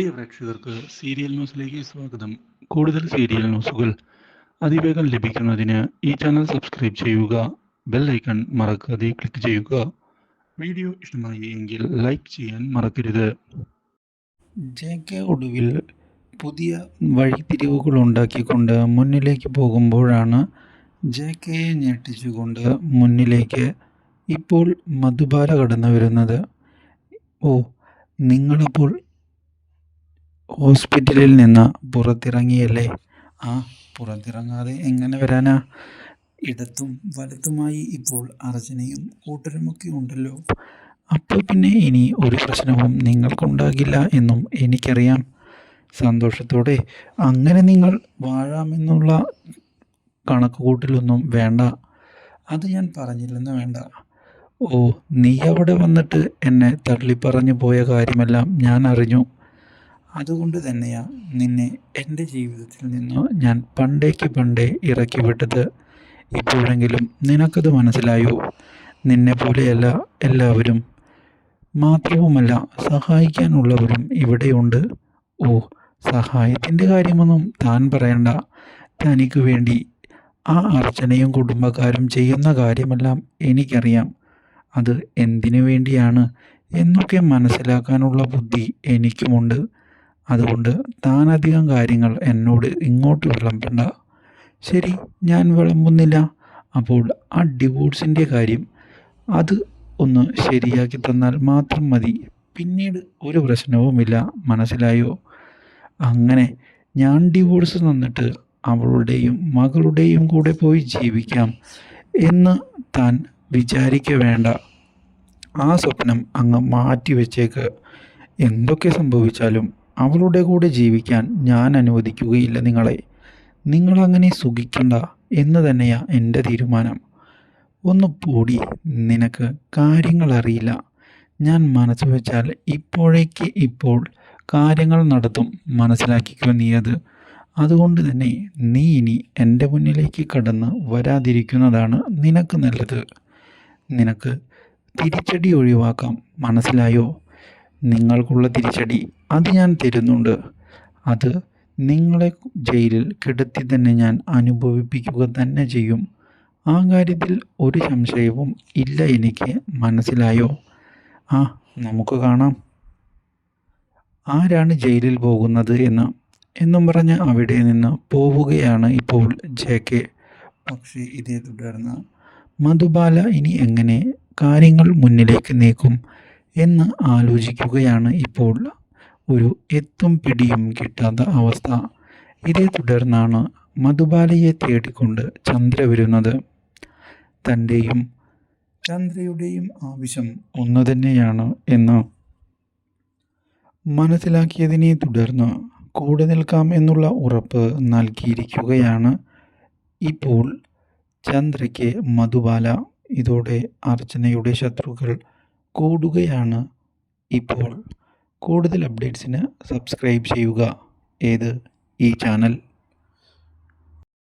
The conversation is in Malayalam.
പ്രിയ പ്രേക്ഷകർക്ക് സീരിയൽ ന്യൂസിലേക്ക് സ്വാഗതം. കൂടുതൽ സീരിയൽ ന്യൂസുകൾ അതിവേഗം ലഭിക്കുന്നതിന് ഈ ചാനൽ സബ്സ്ക്രൈബ് ചെയ്യുക ബെൽ ഐക്കൺ മറക്കാതെ ക്ലിക്ക് ചെയ്യുക. വീഡിയോ ഇഷ്ടമായി എങ്കിൽ ലൈക്ക് ചെയ്യാൻ മറക്കരുത്. ജെ കെ ഒടുവിൽ പുതിയ വഴിത്തിരിവുകൾ ഉണ്ടാക്കിക്കൊണ്ട് മുന്നിലേക്ക് പോകുമ്പോഴാണ് ജെ കെയെ ഞെട്ടിച്ചുകൊണ്ട് മുന്നിലേക്ക് ഇപ്പോൾ മധുബാല കടന്നു വരുന്നത്. ഓ നിങ്ങളപ്പോൾ ഹോസ്പിറ്റലിൽ നിന്ന് പുറത്തിറങ്ങിയല്ലേ? ആ പുറത്തിറങ്ങാതെ എങ്ങനെ വരാനാ? ഇടത്തും വലത്തുമായി ഇപ്പോൾ അർജനയും കൂട്ടരുമൊക്കെ ഉണ്ടല്ലോ. അപ്പോൾ പിന്നെ ഇനി ഒരു പ്രശ്നവും നിങ്ങൾക്കുണ്ടാകില്ല എന്നും എനിക്കറിയാം. സന്തോഷത്തോടെ അങ്ങനെ നിങ്ങൾ വാഴാമെന്നുള്ള കണക്കുകൂട്ടിലൊന്നും വേണ്ട. അത് ഞാൻ പറഞ്ഞില്ലെന്ന് വേണ്ട. ഓ നീ അവിടെ വന്നിട്ട് എന്നെ തള്ളിപ്പറഞ്ഞു പോയ കാര്യമെല്ലാം ഞാൻ അറിഞ്ഞു. അതുകൊണ്ട് തന്നെയാ നിന്നെ എന്റെ ജീവിതത്തിൽ നിന്ന് ഞാൻ പണ്ടേക്ക് പണ്ടേ ഇറക്കി വിട്ടത്. ഇപ്പോഴെങ്കിലും നിനക്കത് മനസ്സിലായോ? നിന്നെ പോലെയല്ല എല്ലാവരും. മാത്രവുമല്ല സഹായിക്കാനുള്ളവരും ഇവിടെയുണ്ട്. ഓ സഹായത്തിന്റെ കാര്യമൊന്നും താൻ പറയണ്ട. തനിക്ക് വേണ്ടി ആ അർച്ചനയും കുടുംബക്കാരും ചെയ്യുന്ന കാര്യമെല്ലാം എനിക്കറിയാം. അത് എന്തിനു വേണ്ടിയാണ് എന്നൊക്കെ മനസ്സിലാക്കാനുള്ള ബുദ്ധി എനിക്കുമുണ്ട്. അതുകൊണ്ട് താനധികം കാര്യങ്ങൾ എന്നോട് ഇങ്ങോട്ട് വിളമ്പണ്ട. ശരി ഞാൻ വിളമ്പുന്നില്ല. അപ്പോൾ ആ ഡിവോഴ്സിന്റെ കാര്യം അത് ഒന്ന് ശരിയാക്കി തന്നാൽ മാത്രം മതി. പിന്നീട് ഒരു പ്രശ്നവുമില്ല മനസ്സിലായോ? അങ്ങനെ ഞാൻ ഡിവോഴ്സ് തന്നിട്ട് അവളുടെയും മകളുടെയും കൂടെ പോയി ജീവിക്കാം എന്ന് താൻ വിചാരിക്ക വേണ്ട. ആ സ്വപ്നം അങ്ങ് മാറ്റിവെച്ചേക്ക്. എന്തൊക്കെ സംഭവിച്ചാലും അവളുടെ കൂടെ ജീവിക്കാൻ ഞാൻ അനുവദിക്കുകയില്ല നിങ്ങളെ. നിങ്ങളങ്ങനെ സുഖിക്കണ്ട എന്ന് തന്നെയാ എന്റെ തീരുമാനം. ഒന്ന് പൂടി നിനക്ക് കാര്യങ്ങൾ അറിയില്ല. ഞാൻ മനസ്സ് വെച്ചാൽ ഇപ്പോഴേക്ക് ഇപ്പോൾ കാര്യങ്ങൾ നടത്തും മനസ്സിലാക്കിക്കോ നീ അത്. അതുകൊണ്ട് തന്നെ നീ ഇനി എന്റെ മുന്നിലേക്ക് കടന്ന് വരാതിരിക്കുന്നതാണ് നിനക്ക് നല്ലത്. നിനക്ക് തിരിച്ചടി ഒഴിവാക്കാം മനസ്സിലായോ? നിങ്ങൾക്കുള്ള തിരിച്ചടി അത് ഞാൻ തരുന്നുണ്ട്. അത് നിങ്ങളെ ജയിലിൽ കിടത്തി തന്നെ ഞാൻ അനുഭവിപ്പിക്കുക തന്നെ ചെയ്യും. ആ കാര്യത്തിൽ ഒരു സംശയവും ഇല്ല എനിക്ക്. മനസ്സിലായോ? ആ നമുക്ക് കാണാം. ആരാണ് ജയിലിൽ പോകുന്നത് എന്ന്. എന്നും പറഞ്ഞ് അവിടെ നിന്ന് പോവുകയാണ് ഇപ്പോൾ ജെ കെ. പക്ഷേ ഇതേ തുടർന്ന് മധുബാല ഇനി എങ്ങനെ കാര്യങ്ങൾ മുന്നിലേക്ക് നീക്കും? എന്ന് ആലോചിക്കുകയാണ് ഇപ്പോൾ ഒരു എത്തും പിടിയും കിട്ടാത്ത അവസ്ഥ. ഇതേ തുടർന്നാണ് മധുബാലയെ തേടിക്കൊണ്ട് ചന്ദ്ര വരുന്നത്. തന്റെയും ചന്ദ്രയുടെയും ആവശ്യം ഒന്നു തന്നെയാണ് എന്ന്. മനസ്സിലാക്കിയതിനെ തുടർന്ന് കൂടെ നിൽക്കാം എന്നുള്ള ഉറപ്പ് നൽകിയിരിക്കുകയാണ് ഇപ്പോൾ ചന്ദ്രയ്ക്ക് മധുബാല. ഇതോടെ അർച്ചനയുടെ ശത്രുക്കൾ കൂടുകയാണ് ഇപ്പോൾ. കൂടുതൽ അപ്ഡേറ്റ്സിന് സബ്സ്ക്രൈബ് ചെയ്യുക. ഏത്? ഈ ചാനൽ